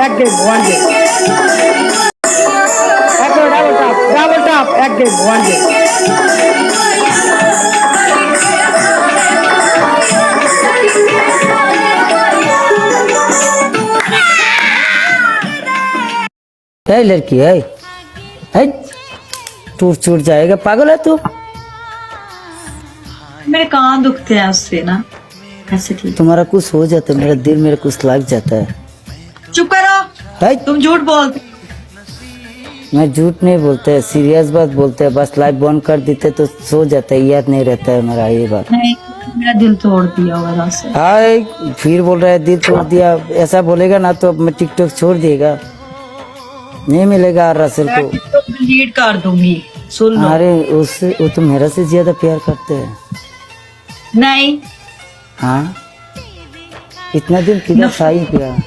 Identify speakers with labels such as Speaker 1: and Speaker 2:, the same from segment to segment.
Speaker 1: এক game one game একদম double টাপ ডাবল টাপ এক গেম ওয়ান গেম
Speaker 2: है लड़की है है टूट छूट जाएगा पागल है तू
Speaker 3: मेरे कान दुखते हैं उससे ना ऐसे ठीक
Speaker 2: तुम्हारा कुछ हो जाता है मेरा दिल मेरा कुछ लग जाता है
Speaker 3: चुप करो
Speaker 2: है
Speaker 3: तुम झूठ बोलते
Speaker 2: मैं झूठ नहीं बोलते सीरियस बात बोलते हैं बस लाइफ बंद कर देते तो सो जाता है याद नहीं रहता है मेरा ये बात।
Speaker 3: नहीं मेरा दिल तोड़ दिया होगा
Speaker 2: हाय फिर बोल रहा है दिल तोड़ दिया ऐसा बोलेगा ना तो मैं टिकटॉक छोड़ देगा। नहीं मिलेगा आर रसल को।
Speaker 3: डिलीट कर दूँगी सुन लो।
Speaker 2: अरे उससे वो तो मेरा से ज़्यादा प्यार करते हैं।
Speaker 3: नहीं।
Speaker 2: हाँ? इतना दिन किधर था ही प्यार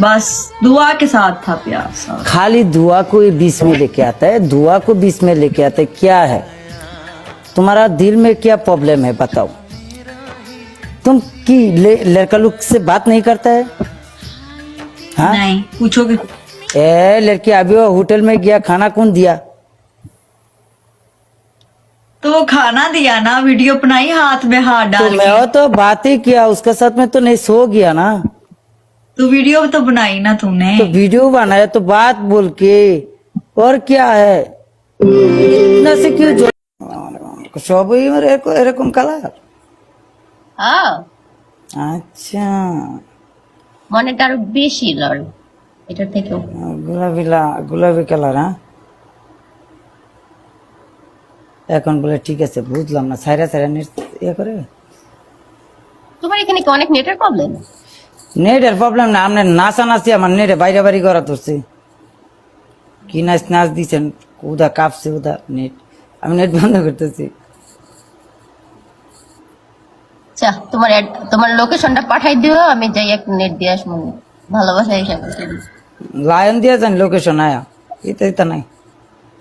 Speaker 3: बस दुआ के साथ था प्यार
Speaker 2: खाली दुआ को बीच में लेके आता है। दुआ को बीच में लेके आता है क्या है? तुम्हारा दिल में क्या प्रॉब्लम है बताओ। तुम की लड़का लोग से बात नहीं करता है? हाँ?
Speaker 3: नहीं पूछोगे?
Speaker 2: ए लड़की अभी वो होटल में गया खाना कौन दिया?
Speaker 3: तो वो खाना दिया ना वीडियो बनाई हाथ में हाथ डाल तो
Speaker 2: मैं तो बात ही किया उसके साथ में तो नहीं सो गया ना।
Speaker 3: तो वीडियो तो बनाई ना तुमने
Speaker 2: तो वीडियो बनाया तो बात बोल के और क्या है इतना से क्यों जो সবই আমার এরকম- এরকম কালার
Speaker 4: হ্যাঁ
Speaker 2: আচ্ছা
Speaker 4: মনেটা আরো বেশি লড় এটার থেকেও
Speaker 2: গোলাপি লা- গোলাপি কালার হ্যাঁ এখন বলে ঠিক আছে বুঝলাম না সাইরা সাইরা নেট ইয়ে করে
Speaker 4: তোমার এখানে কি অনেক নেটের প্রবলেম
Speaker 2: নেটের প্রবলেম না আপনার নাচা নাচি আমার নেটে বাইরে বাড়ি করা ধরছে। কি নাচ নাচ দিচ্ছেন উদা কাঁপছে উদা নেট। আমি নেট বন্ধ করতেছি।
Speaker 4: আচ্ছা তোমার তোমার লোকেশনটা পাঠাই দিও আমি যাই এক নেট দিয়ে আসব। ভালোবাসা হিসাবে।
Speaker 2: লায়ন দিয়ে যান লোকেশন আয়া। এটা এটা নাই।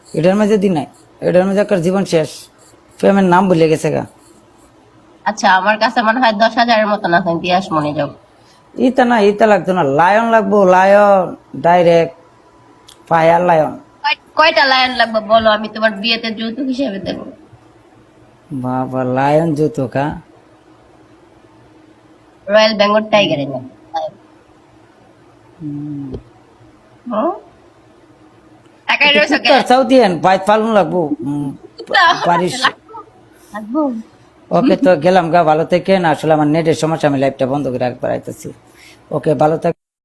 Speaker 2: এটার মাঝে দি নাই। এটার মাঝে একটা জীবন শেষ। প্রেমের নাম ভুলে গেছে গা।
Speaker 4: আচ্ছা আমার কাছে মনে হয় দশ হাজারের মতন আছে দিয়ে আসব যাও
Speaker 2: ইতা না ইতা লাগতো না। লায়ন লাগবো লায়ন ডাইরেক্ট ফায়ার লায়ন।
Speaker 4: কয়টা লায়ন লাগবে বলো আমি তোমার বিয়েতে যৌতুক হিসেবে দেবো।
Speaker 2: বাবা লায়ন জুতো কা
Speaker 4: রয়্যাল বেঙ্গল টাইগারের নাম। একাই রয়েছে
Speaker 2: চাউদিয়েন বাইত পালন লাগবো। পারিস।
Speaker 4: লাগবো।
Speaker 2: ওকে তো গেলাম গা, ভালো থেকে না আসলে আমার নেটের সমস্যা, আমি লাইভটা বন্ধ করে রাখবার আইতেছি। ওকে, ভালো থাক